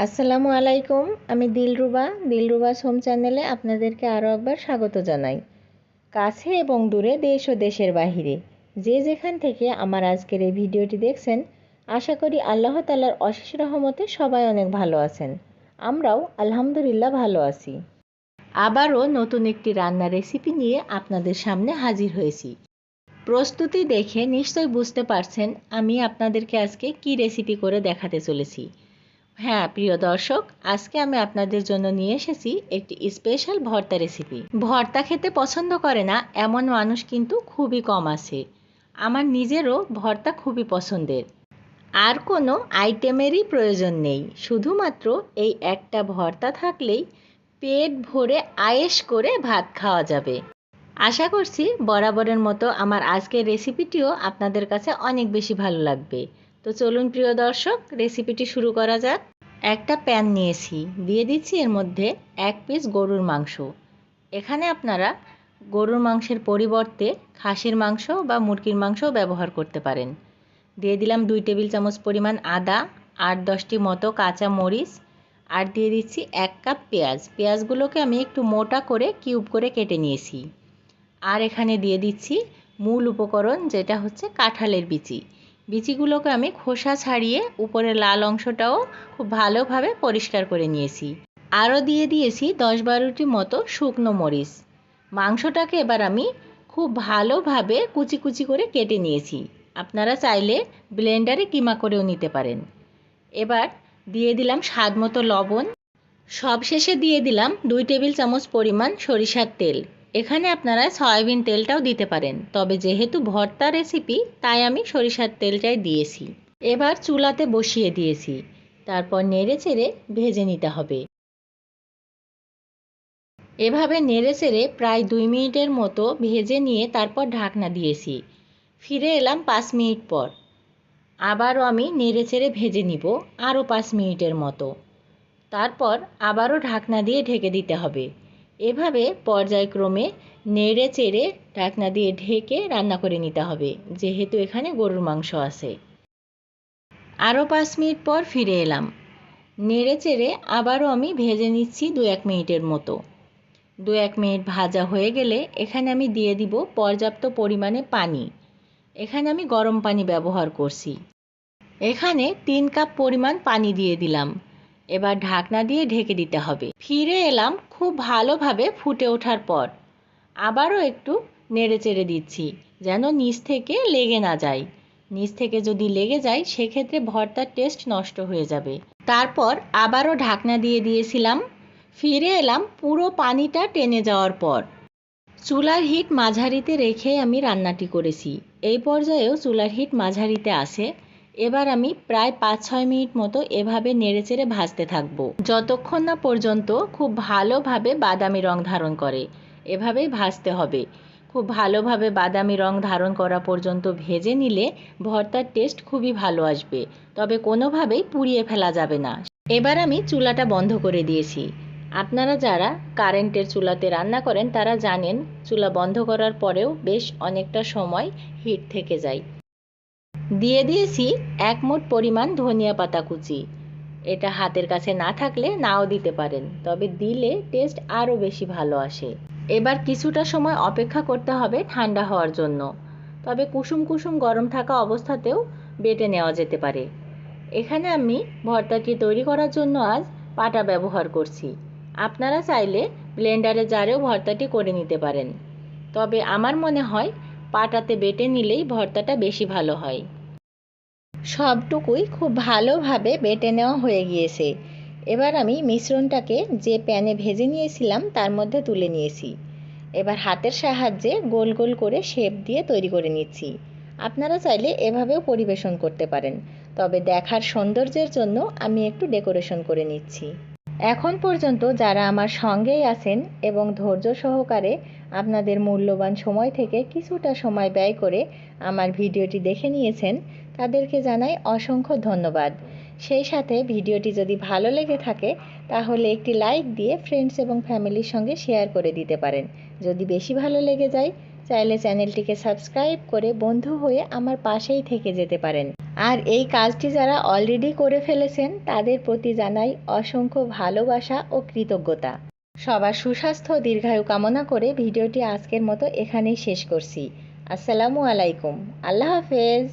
আসসালামু আলাইকুম, আমি দিলরুবা দিলরুবাস হোম চ্যানেলে আপনাদেরকে আরও একবার স্বাগত জানাই। কাছে এবং দূরে দেশ ও দেশের বাহিরে, যে যেখান থেকে আমার আজকের এই ভিডিওটি দেখছেন, আশা করি আল্লাহ তালার অশেষ রহমতে সবাই অনেক ভালো আছেন। আমরাও আলহামদুলিল্লাহ ভালো আছি। আবারও নতুন একটি রান্নার রেসিপি নিয়ে আপনাদের সামনে হাজির হয়েছি। প্রস্তুতি দেখে নিশ্চয়ই বুঝতে পারছেন আমি আপনাদেরকে আজকে কি রেসিপি করে দেখাতে চলেছি। হ্যাঁ প্রিয় দর্শক, আজকে আমি আপনাদের জন্য নিয়ে এসেছি একটি স্পেশাল ভর্তা রেসিপি ভর্তা খেতে পছন্দ করে না, এমন মানুষ কিন্তু খুবই কম আছে। আমার নিজেরও ভর্তা খুবই পছন্দের। আর কোনো আইটেমেরই প্রয়োজন নেই, শুধুমাত্র এই একটা ভর্তা থাকলেই পেট ভরে আয়েশ করে ভাত খাওয়া যাবে। আশা করছি বরাবরের মতো আমার আজকের রেসিপিটিও আপনাদের কাছে অনেক বেশি ভালো লাগবে। তো চলুন প্রিয় দর্শক রেসিপিটি শুরু করা যাক। একটা প্যান নিয়েছি, দিয়ে দিচ্ছি এর মধ্যে এক পিস গরুর মাংস। এখানে আপনারা গরুর মাংসের পরিবর্তে খাসির মাংস বা মুরগির মাংসও ব্যবহার করতে পারেন। দিয়ে দিলাম দুই টেবিল চামচ পরিমাণ আদা, আট দশটি মতো কাঁচা মরিচ, আর দিয়ে দিচ্ছি এক কাপ পেঁয়াজ। পেঁয়াজগুলোকে আমি একটু মোটা করে কিউব করে কেটে নিয়েছি। আর এখানে দিয়ে দিচ্ছি মূল উপকরণ, যেটা হচ্ছে কাঁঠালের বিচি। বিচিগুলোকে আমি খোসা ছাড়িয়ে উপরের লাল অংশটাও খুব ভালোভাবে পরিষ্কার করে নিয়েছি। আরও দিয়ে দিয়েছি দশ বারোটি মতো শুকনো মরিচ। মাংসটাকে এবার আমি খুব ভালোভাবে কুচি কুচি করে কেটে নিয়েছি। আপনারা চাইলে ব্লেন্ডারে কিমা করেও নিতে পারেন। এবার দিয়ে দিলাম স্বাদ মতো লবণ। সবশেষে দিয়ে দিলাম দুই টেবিল চামচ পরিমাণ সরিষার তেল। এখানে আপনারা সয়াবিন তেলটাও দিতে পারেন। তবে যেহেতু ভর্তা রেসিপি তাই আমি সরিষার তেলটাই দিয়েছি। এবার চুলাতে বসিয়ে দিয়েছি। তারপর নেড়ে চেড়ে ভেজে নিতে হবে। এভাবে নেড়ে চেড়ে প্রায় দুই মিনিটের মতো ভেজে নিয়ে তারপর ঢাকনা দিয়েছি। ফিরে এলাম পাঁচ মিনিট পর। আবারও আমি নেড়ে চেড়ে ভেজে নিব আরও পাঁচ মিনিটের মতো। তারপর আবারও ঢাকনা দিয়ে ঢেকে দিতে হবে। এভাবে পর্যায়ক্রমে নেড়ে চেড়ে ঢাকনা দিয়ে ঢেকে রান্না করে নিতে হবে, যেহেতু এখানে গরুর মাংস আছে। আরও পাঁচ মিনিট পর ফিরে এলাম। নেড়ে চেড়ে আবারও আমি ভেজে নিচ্ছি দু এক মিনিটের মতো। দু এক মিনিট ভাজা হয়ে গেলে এখানে আমি দিয়ে দিব পর্যাপ্ত পরিমাণে পানি। এখানে আমি গরম পানি ব্যবহার করছি। এখানে তিন কাপ পরিমাণ পানি দিয়ে দিলাম। এবার ঢাকনা দিয়ে ঢেকে দিতে হবে। ফিরে এলাম খুব ভালোভাবে ফুটে ওঠার পর। আবারও একটু নেড়ে চেড়ে দিচ্ছি, যেন নিচ থেকে লেগে না যায়। নিচ থেকে যদি লেগে যায়, সেক্ষেত্রে ভর্তার টেস্ট নষ্ট হয়ে যাবে। তারপর আবারও ঢাকনা দিয়ে দিয়েছিলাম। ফিরে এলাম পুরো পানিটা টেনে যাওয়ার পর। চুলার হিট মাঝারিতে রেখে আমি রান্নাটি করেছি। এই পর্যায়েও চুলার হিট মাঝারিতে আসে এবার আমি প্রায় পাঁচ ছয় মিনিট মতো এভাবে নেড়েচেড়ে ভাজতে থাকব। যতক্ষণ না পর্যন্ত খুব ভালোভাবে বাদামি রং ধারণ করে, এভাবেই ভাজতে হবে। খুব ভালোভাবে বাদামি রং ধারণ করা পর্যন্ত ভেজে নিলে ভর্তার টেস্ট খুবই ভালো আসবে, তবে কোনোভাবেই পুড়িয়ে ফেলা যাবে না। এবার আমি চুলাটা বন্ধ করে দিয়েছি। আপনারা যারা কারেন্টের চুলাতে রান্না করেন তারা জানেন, চুলা বন্ধ করার পরেও বেশ অনেকটা সময় হিট থেকে যায়। দিয়ে দিয়েছি এক মুঠ পরিমাণ ধনিয়া পাতা কুচি। এটা হাতের কাছে না থাকলে নাও দিতে পারেন, তবে দিলে টেস্ট আরও বেশি ভালো আসে। এবার কিছুটা সময় অপেক্ষা করতে হবে ঠান্ডা হওয়ার জন্য। তবে কুসুম কুসুম গরম থাকা অবস্থাতেও বেটে নেওয়া যেতে পারে। এখানে আমি ভর্তাটি তৈরি করার জন্য আজ পাটা ব্যবহার করছি। আপনারা চাইলে ব্লেন্ডারে জারেও ভর্তাটি করে নিতে পারেন। তবে আমার মনে হয় পাটাতে বেটে নিলেই ভর্তাটা বেশি ভালো হয়। সবটুকুই খুব ভালোভাবে বেটে নেওয়া হয়ে গিয়েছে। এবার আমি মিশ্রণটাকে যে প্যানে ভেজে নিয়েছিলাম তার মধ্যে তুলে নিয়েছি। এবার হাতের সাহায্যে গোল গোল করে শেপ দিয়ে তৈরি করে নিচ্ছি। আপনারা চাইলে এভাবেও পরিবেশন করতে পারেন, তবে দেখার সৌন্দর্যের জন্য আমি একটু ডেকোরেশন করে নিচ্ছি। এখন পর্যন্ত যারা আমার সঙ্গেই আছেন এবং ধৈর্য সহকারে আপনাদের মূল্যবান সময় থেকে কিছুটা সময় ব্যয় করে আমার ভিডিওটি দেখে নিয়েছেন, তাদেরকে জানাই অসংখ্য ধন্যবাদ। সেই সাথে ভিডিওটি যদি ভালো লেগে থাকে, তাহলে একটি লাইক দিয়ে ফ্রেন্ডস এবং ফ্যামিলির সঙ্গে শেয়ার করে দিতে পারেন। যদি বেশি ভালো লেগে যায় চাইলে চ্যানেলটিকে সাবস্ক্রাইব করে বন্ধু হয়ে আমার পাশেই থেকে যেতে পারেন। আর এই কাজটি যারা অলরেডি করে ফেলেছেন, তাদের প্রতি জানাই অসংখ্য ভালোবাসা ও কৃতজ্ঞতা। সবার সুস্বাস্থ্য, দীর্ঘায়ু কামনা করে ভিডিওটি আজকের মতো এখানেই শেষ করছি। আসসালামু আলাইকুম। আল্লাহ হাফেজ।